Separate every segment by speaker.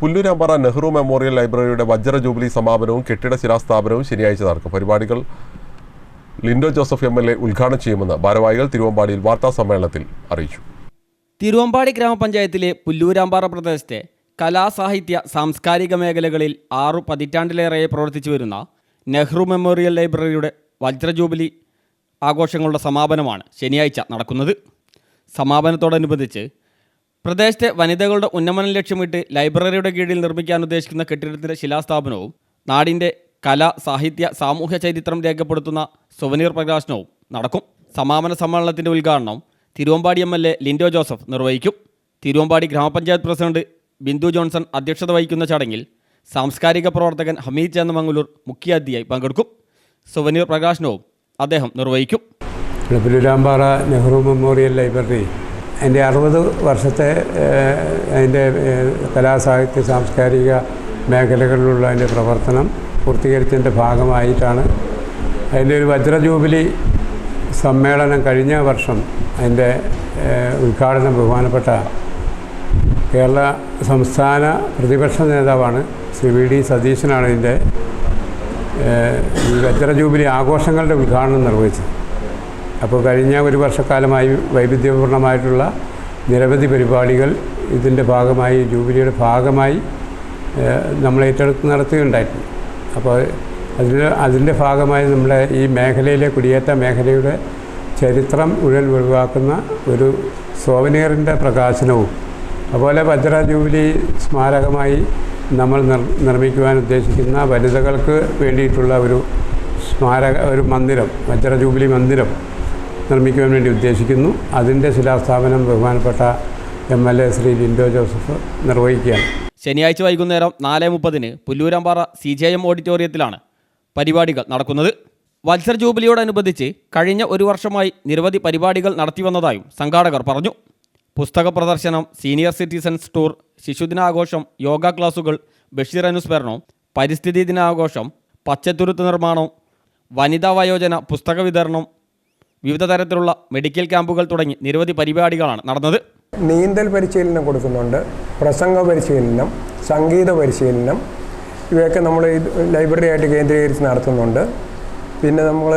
Speaker 1: Pullurampara Nehru memorial ലൈബ്രറിയുടെ വജ്ര jubilee സമാപനവും കെട്ടിട ശിലാസ്ഥാപനവും ശനിയാഴ്ച നടക്കും. പരിപാടികൾ Linto Joseph M L A ഉദ്ഘാടനം ചെയ്യുമെന്ന് ഭാരവാഹികൾ തിരുവമ്പാടിയിൽ വാർത്താ സമ്മേളനത്തിൽ അറിയിച്ചു.
Speaker 2: തിരുവമ്പാടി ഗ്രാമപഞ്ചായത്തിലെ പുല്ലൂരാമ്പാറ പ്രദേശത്തെ കലാ സാഹിത്യ സാംസ്കാരിക മേഖലകളിൽ ആറു പതിറ്റാണ്ടിലേറെ പ്രവർത്തിച്ചു വരുന്ന നെഹ്റു മെമ്മോറിയൽ ലൈബ്രറിയുടെ വജ്ര ജൂബിലി ആഘോഷങ്ങളുടെ സമാപനമാണ് ശനിയാഴ്ച നടക്കുന്നത്. സമാപനത്തോടനുബന്ധിച്ച് പ്രദേശത്തെ വനിതകളുടെ ഉന്നമനം ലക്ഷ്യമിട്ട് ലൈബ്രറിയുടെ കീഴിൽ നിർമ്മിക്കാൻ ഉദ്ദേശിക്കുന്ന കെട്ടിടത്തിന്റെ ശിലാസ്ഥാപനവും നാടിന്റെ കല സാഹിത്യ സാമൂഹ്യ ചരിത്രം രേഖപ്പെടുത്തുന്ന സുവനീർ പ്രകാശനവും നടക്കും. സമാപന സമ്മേളനത്തിന്റെ ഉദ്ഘാടനം Thiruvambady M L A Linto Joseph നിർവഹിക്കും. തിരുവമ്പാടി ഗ്രാമപഞ്ചായത്ത് പ്രസിഡന്റ് ബിന്ദു ജോൺസൺ അധ്യക്ഷത വഹിക്കുന്ന ചടങ്ങിൽ സാംസ്കാരിക പ്രവർത്തകൻ ഹമീദ് ചന്ദമംഗലൂർ മുഖ്യാതിഥിയായി പങ്കെടുക്കും. സുവനീർ പ്രകാശനവും അദ്ദേഹം നിർവഹിക്കും.
Speaker 3: നെഹ്റു മെമ്മോറിയൽ ലൈബ്രറി അതിന്റെ അറുപത് വർഷത്തെ അതിന്റെ കലാസാഹിത്യ സാംസ്കാരിക മേഖലകളിലുള്ള അതിന്റെ പ്രവർത്തനം പൂർത്തീകരിച്ചതിന്റെ ഭാഗമായിട്ടാണ്. അതിന്റെ ഒരു വജ്ര ജൂബിലി സമ്മേളനം കഴിഞ്ഞ വർഷം അതിന്റെ ഉദ്ഘാടനം ബഹുമാനപ്പെട്ട കേരള സംസ്ഥാന പ്രതിപക്ഷ നേതാവാണ് ശ്രീ വി ഡി സതീശനാണ് ഇതിന്റെ ഈ വജ്ര ജൂബിലി ആഘോഷങ്ങളുടെ ഉദ്ഘാടനം നിർവഹിച്ചത്. അപ്പോൾ കഴിഞ്ഞ ഒരു വർഷക്കാലമായി വൈവിധ്യപൂർണമായിട്ടുള്ള നിരവധി പരിപാടികൾ ഇതിന്റെ ഭാഗമായി ജൂബിലിയുടെ ഭാഗമായി നമ്മൾ ഏറ്റെടുത്ത് നടത്തുകയുണ്ടായിട്ടുണ്ട് അപ്പോൾ അതിൽ അതിന്റെ ഭാഗമായി നമ്മുടെ ഈ മേഖലയിലെ കുടിയേറ്റ മേഖലയുടെ ചരിത്രം മുഴുവൻ ഒഴിവാക്കുന്ന ഒരു സോവനീറിന്റെ പ്രകാശനവും അതുപോലെ വജ്ര ജൂബിലി സ്മാരകമായി നമ്മൾ നിർ നിർമ്മിക്കുവാൻ ഉദ്ദേശിക്കുന്ന വനിതകൾക്ക് വേണ്ടിയിട്ടുള്ള ഒരു സ്മാരക ഒരു മന്ദിരം വജ്ര ജൂബിലി മന്ദിരം നിർമ്മിക്കുവാൻ വേണ്ടി ഉദ്ദേശിക്കുന്നു. അതിന്റെ ശിലാസ്ഥാപനം ബഹുമാനപ്പെട്ട M L A Shri Linto Joseph നിർവഹിക്കുകയാണ്.
Speaker 2: ശനിയാഴ്ച വൈകുന്നേരം നാല് മുപ്പതിന് പുല്ലൂരാമ്പാറ സി ജെ എം ഓഡിറ്റോറിയത്തിലാണ് പരിപാടികൾ നടക്കുന്നത്. വത്സർ ജൂബിലിയോടനുബന്ധിച്ച് കഴിഞ്ഞ ഒരു വർഷമായി നിരവധി പരിപാടികൾ നടത്തിവന്നതായും സംഘാടകർ പറഞ്ഞു. പുസ്തക പ്രദർശനം സീനിയർ സിറ്റിസൺസ് ടൂർ ശിശുദിനാഘോഷം യോഗ ക്ലാസുകൾ ബഷീർ അനുസ്മരണം പരിസ്ഥിതി ദിനാഘോഷം പച്ചത്തുരുത്ത് നിർമ്മാണം വനിതാ വയോജന പുസ്തക വിതരണം വിവിധ തരത്തിലുള്ള മെഡിക്കൽ ക്യാമ്പുകൾ തുടങ്ങി നിരവധി പരിപാടികളാണ് നടന്നത്.
Speaker 4: നീന്തൽ പരിശീലനം കൊടുക്കുന്നുണ്ട് പ്രസംഗ പരിശീലനം സംഗീത പരിശീലനം ഇവയൊക്കെ നമ്മൾ ലൈബ്രറി ആയിട്ട് കേന്ദ്രീകരിച്ച് നടത്തുന്നുണ്ട്. പിന്നെ നമ്മൾ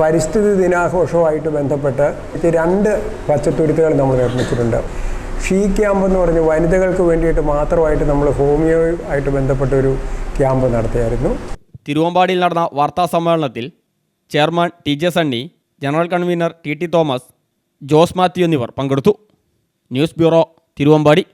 Speaker 4: പരിസ്ഥിതി ദിനാഘോഷവുമായിട്ട് ബന്ധപ്പെട്ട് രണ്ട് പച്ചത്തുരുത്തുകൾ നമ്മൾ നിർമ്മിച്ചിട്ടുണ്ട്. ഷീ ക്യാമ്പ് എന്ന് പറഞ്ഞ് വനിതകൾക്ക് വേണ്ടിയിട്ട് മാത്രമായിട്ട് നമ്മൾ ഹോമിയോ ആയിട്ട് ബന്ധപ്പെട്ട ഒരു ക്യാമ്പ് നടത്തിയായിരുന്നു.
Speaker 2: തിരുവമ്പാടിയിൽ നടന്ന വാർത്താ സമ്മേളനത്തിൽ chairman T J Sunny general convener T T Thomas Jose Mathew എന്നിവർ പങ്കെടുത്തു. News bureau Thiruvambady.